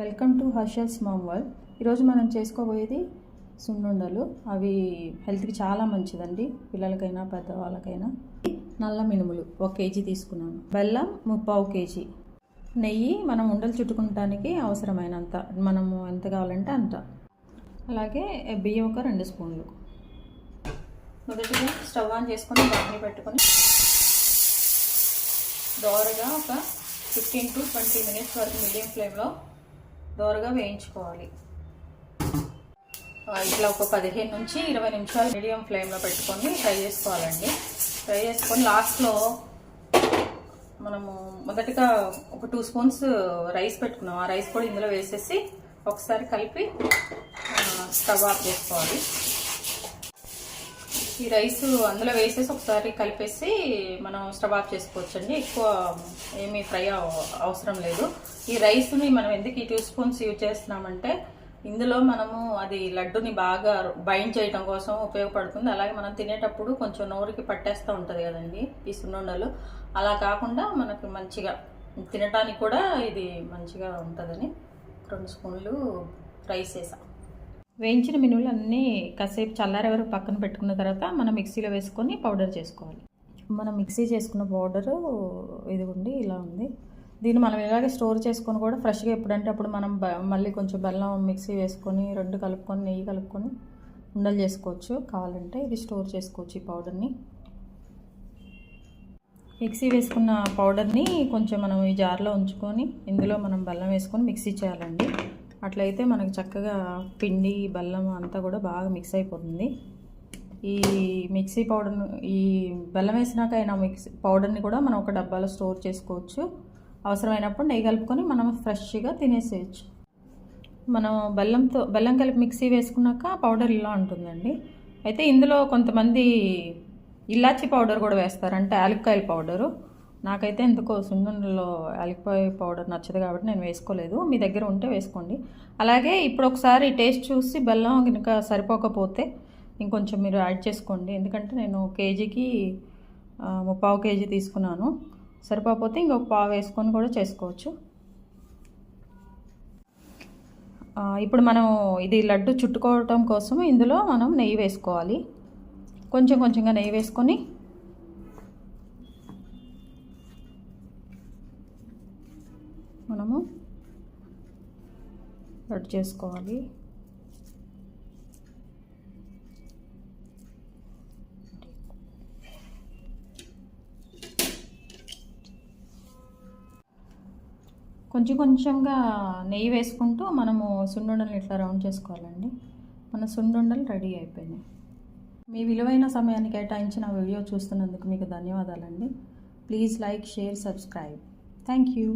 Welcome to Harshal's mom world. ఈరోజు మనం చేసుకోబోయేది సున్నుండలు. అవి హెల్త్కి చాలా మంచిదండి పిల్లలకైనా పెద్దవాళ్ళకైనా. నల్ల మినుములు ఒక కేజీ తీసుకున్నాను. బెల్లం ముప్పావు కేజీ. నెయ్యి మనం ఉండలు చుట్టుకుంటానికి అవసరమైనంత మనము ఎంత కావాలంటే అంత. అలాగే బియ్యం ఒక రెండు స్పూన్లు. మొదటిగా స్టవ్ ఆన్ చేసుకొని బాగా పెట్టుకొని దోరగా ఒక ఫిఫ్టీన్ టు ట్వంటీ మినిట్స్ వరకు మీడియం ఫ్లేమ్లో దోరగా వేయించుకోవాలి. ఇట్లా ఒక పదిహేను నుంచి ఇరవై నిమిషాలు మీడియం ఫ్లేమ్లో పెట్టుకొని ఫ్రై చేసుకోవాలండి. ఫ్రై చేసుకొని లాస్ట్లో మనము మొదటగా ఒక టూ స్పూన్స్ రైస్ పెట్టుకున్నాం. ఆ రైస్ కూడా ఇందులో వేసేసి ఒకసారి కలిపి స్టవ్ ఆఫ్ చేసుకోవాలి. ఈ రైస్ అందులో వేసేసి ఒకసారి కలిపేసి మనం స్టవ్ ఆఫ్ చేసుకోవచ్చండి. ఎక్కువ ఏమీ ఫ్రై అవసరం లేదు. ఈ రైస్ని మనం ఎందుకు ఈ టూ స్పూన్స్ యూజ్ చేస్తున్నామంటే ఇందులో మనము అది లడ్డుని బాగా బైండ్ చేయడం కోసం ఉపయోగపడుతుంది. అలాగే మనం తినేటప్పుడు కొంచెం నోరుకి పట్టేస్తూ ఉంటుంది కదండి ఈ సున్నుండలు. అలా కాకుండా మనకు మంచిగా తినడానికి కూడా ఇది మంచిగా ఉంటుందని రెండు స్పూన్లు రైస్ వేసాం. వేయించిన మినువులు అన్నీ కాసేపు చల్లారే వరకు పక్కన పెట్టుకున్న తర్వాత మనం మిక్సీలో వేసుకొని పౌడర్ చేసుకోవాలి. మనం మిక్సీ చేసుకున్న పౌడరు ఇదిగోండి ఇలా ఉంది. దీన్ని మనం ఇలాగే స్టోర్ చేసుకొని కూడా ఫ్రెష్గా ఎప్పుడంటే అప్పుడు మనం బ- మళ్ళీ కొంచెం బెల్లం మిక్సీ వేసుకొని రెండు కలుపుకొని నెయ్యి కలుపుకొని ఉండలు చేసుకోవచ్చు. కావాలంటే ఇది స్టోర్ చేసుకోవచ్చు ఈ పౌడర్ని. మిక్సీ వేసుకున్న పౌడర్ని కొంచెం మనం ఈ జార్లో ఉంచుకొని ఇందులో మనం బెల్లం వేసుకొని మిక్సీ చేయాలండి. అట్లయితే మనకి చక్కగా పిండి బెల్లం అంతా కూడా బాగా మిక్స్ అయిపోతుంది. ఈ మిక్సీ పౌడర్ ఈ బెల్లం వేసినాక అయిన మిక్సీ పౌడర్ని కూడా మనం ఒక డబ్బాలో స్టోర్ చేసుకోవచ్చు. అవసరమైనప్పుడు నెయ్యి కలుపుకొని మనం ఫ్రెష్గా తినేసేయచ్చు. మనం బెల్లంతో బెల్లం కలిపి మిక్సీ వేసుకున్నాక పౌడర్ ఇలా ఉంటుందండి. అయితే ఇందులో కొంతమంది ఇలాచి పౌడర్ కూడా వేస్తారు అంటే యాలక్కాయల పౌడరు నాకైతే ఎందుకో సున్నుండలో యాలక్కాయ పౌడర్ నచ్చదు కాబట్టి నేను వేసుకోలేదు. మీ దగ్గర ఉంటే వేసుకోండి. అలాగే ఇప్పుడు ఒకసారి టేస్ట్ చూసి బెల్లం కనుక సరిపోకపోతే ఇంకొంచెం మీరు యాడ్ చేసుకోండి. ఎందుకంటే నేను కేజీకి ముప్పావు కేజీ తీసుకున్నాను. సరిపోకపోతే ఇంకొక పావు వేసుకొని కూడా చేసుకోవచ్చు. ఇప్పుడు మనం ఇది లడ్డు చుట్టుకోవటం కోసం ఇందులో మనం నెయ్యి వేసుకోవాలి. కొంచెం కొంచెంగా నెయ్యి వేసుకొని మనము కట్ చేసుకోవాలి. కొంచెం కొంచెంగా నెయ్యి వేసుకుంటూ మనము సున్నుండలు ఇట్లా రౌండ్ చేసుకోవాలండి. మన సున్నుండలు రెడీ అయిపోయినాయి. మీ విలువైన సమయాన్ని కేటాయించిన వీడియో చూస్తున్నందుకు మీకు ధన్యవాదాలండి. Please like share subscribe. Thank you.